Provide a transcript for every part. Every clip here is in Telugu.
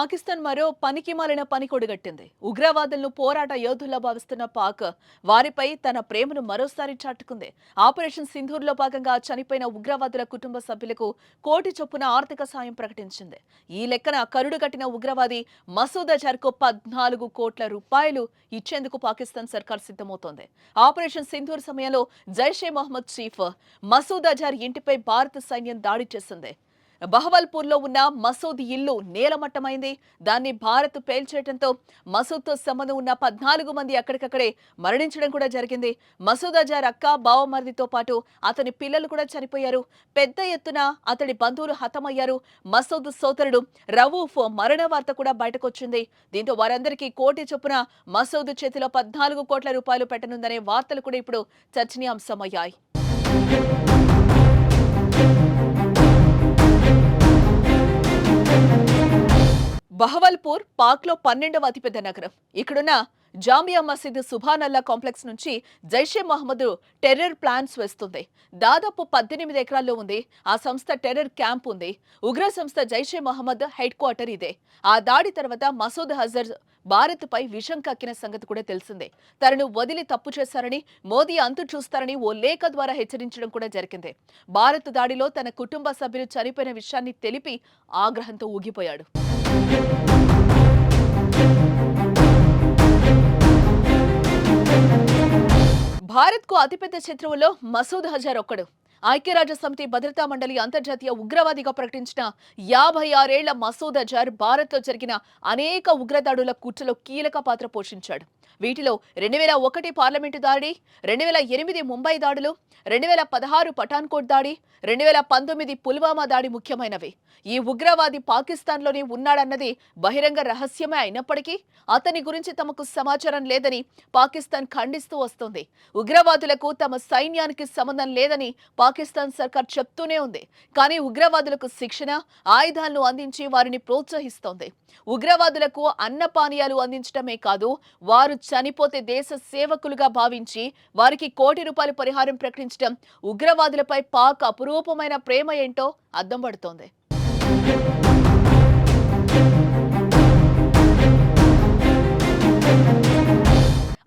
పాకిస్తాన్ మరో పనికి మాలిన పని కొడిగట్టింది ఉగ్రవాదులను పోరాట యోధుల్లో భావిస్తున్న పాక్ వారిపై తన ప్రేమను మరోసారి చాటుకుంది. ఆపరేషన్ సింధూర్లో భాగంగా చనిపోయిన ఉగ్రవాదుల కుటుంబ సభ్యులకు కోటి చొప్పున ఆర్థిక సాయం ప్రకటించింది. ఈ లెక్కన కరుడు కట్టిన ఉగ్రవాది మసూద్ అజర్కు పద్నాలుగు కోట్ల రూపాయలు ఇచ్చేందుకు పాకిస్తాన్ సర్కార్ సిద్ధమవుతోంది. ఆపరేషన్ సింధూర్ సమయంలో జైషే మొహమ్మద్ చీఫ్ మసూద్ అజార్ ఇంటిపై భారత సైన్యం దాడి చేసింది. బహవల్పూర్లో ఉన్న మసూద్ ఇల్లు నేలమట్టమైంది. దాన్ని భారత్ పేల్చేయడంతో మసూద్తో సంబంధం ఉన్న పద్నాలుగు మంది అక్కడికక్కడే మరణించడం కూడా జరిగింది. మసూద్ అజార్ అక్క బావమరిదితో పాటు అతని పిల్లలు కూడా చనిపోయారు. పెద్ద ఎత్తున అతడి బంధువులు హతమయ్యారు. మసూద్ సోదరుడు రవూఫ్ మరణ వార్త కూడా బయటకొచ్చింది. దీంతో వారందరికీ కోటి చొప్పున మసూద్ చేతిలో పద్నాలుగు కోట్ల రూపాయలు పెట్టనుందనే వార్తలు కూడా ఇప్పుడు చర్చనీయాంశమయ్యాయి. బహవల్పూర్ పాక్లో పన్నెండవ అతిపెద్ద నగరం. ఇక్కడున్న జామియా మసీద్ సుభానల్లా కాంప్లెక్స్ నుంచి జైషే మహమ్మద్ టెర్రర్ ప్లాన్స్ వేస్తుంది. దాదాపు పద్దెనిమిది ఎకరాల్లో ఉంది. ఆ సంస్థ టెర్రర్ క్యాంప్ ఉంది. ఉగ్ర సంస్థ జైషే మహమ్మద్ హెడ్ క్వార్టర్ ఇదే. ఆ దాడి తర్వాత మసూద్ హజర్ భారత్ పై విషం కక్కిన సంగతి కూడా తెలిసిందే. తనను వదిలి తప్పు చేశారని మోదీ అంతు చూస్తారని ఓ లేఖ ద్వారా హెచ్చరించడం కూడా జరిగింది. భారత్ దాడిలో తన కుటుంబ సభ్యులు చనిపోయిన విషయాన్ని తెలిపి ఆగ్రహంతో ఊగిపోయాడు. భారత్కు అతిపెద్ద శత్రువులో మసూద్ హజార్ ఒక్కడు. ఐక్యరాజ్య సమితి భద్రతా మండలి అంతర్జాతీయ ఉగ్రవాదిగా ప్రకటించిన యాభై ఆరేళ్ళ మసూద్ అజార్ భారత్లో జరిగిన అనేక ఉగ్రదాడుల కుట్రలో కీలక పాత్ర పోషించాడు. వీటిలో రెండు వేల ఒకటి పార్లమెంటు దాడి రెండు వేల ఎనిమిది ముంబై దాడులు రెండు వేల పదహారు పఠాన్కోట్ దాడి రెండు వేల పంతొమ్మిది పుల్వామా దాడి ముఖ్యమైనవి. ఈ ఉగ్రవాది పాకిస్తాన్లోనే ఉన్నాడన్నది బహిరంగ రహస్యమే అయినప్పటికీ అతని గురించి తమకు సమాచారం లేదని పాకిస్తాన్ ఖండిస్తూ వస్తోంది. ఉగ్రవాదులకు తమ సైన్యానికి సంబంధం లేదని పాకిస్తాన్ సర్కార్ చెప్తూనే ఉంది. కానీ ఉగ్రవాదులకు శిక్షణ ఆయుధాలను అందించి వారిని ప్రోత్సహిస్తోంది. ఉగ్రవాదులకు అన్నపానీయాలు అందించడమే కాదు వారు చనిపోతే దేశ సేవకులుగా భావించి వారికి కోటి రూపాయల పరిహారం ప్రకటించడం ఉగ్రవాదులపై పాక్ అపురూపమైన ప్రేమ ఏంటో అద్దం పడుతోంది.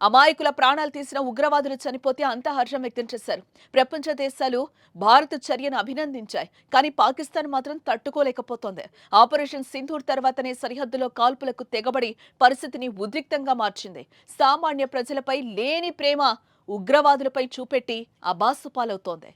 అమాయకుల ప్రాణాలు తీసిన ఉగ్రవాదులు చనిపోతే అంతా హర్షం వ్యక్తం చేశారు. ప్రపంచ దేశాలు భారత్ చర్యను అభినందించాయి కానీ పాకిస్తాన్ మాత్రం తట్టుకోలేకపోతోంది. ఆపరేషన్ సింధూర్ తర్వాతనే సరిహద్దులో కాల్పులకు తెగబడి పరిస్థితిని ఉద్రిక్తంగా మార్చింది. సామాన్య ప్రజలపై లేని ప్రేమ ఉగ్రవాదులపై చూపెట్టి అబాసుపాలవుతోంది.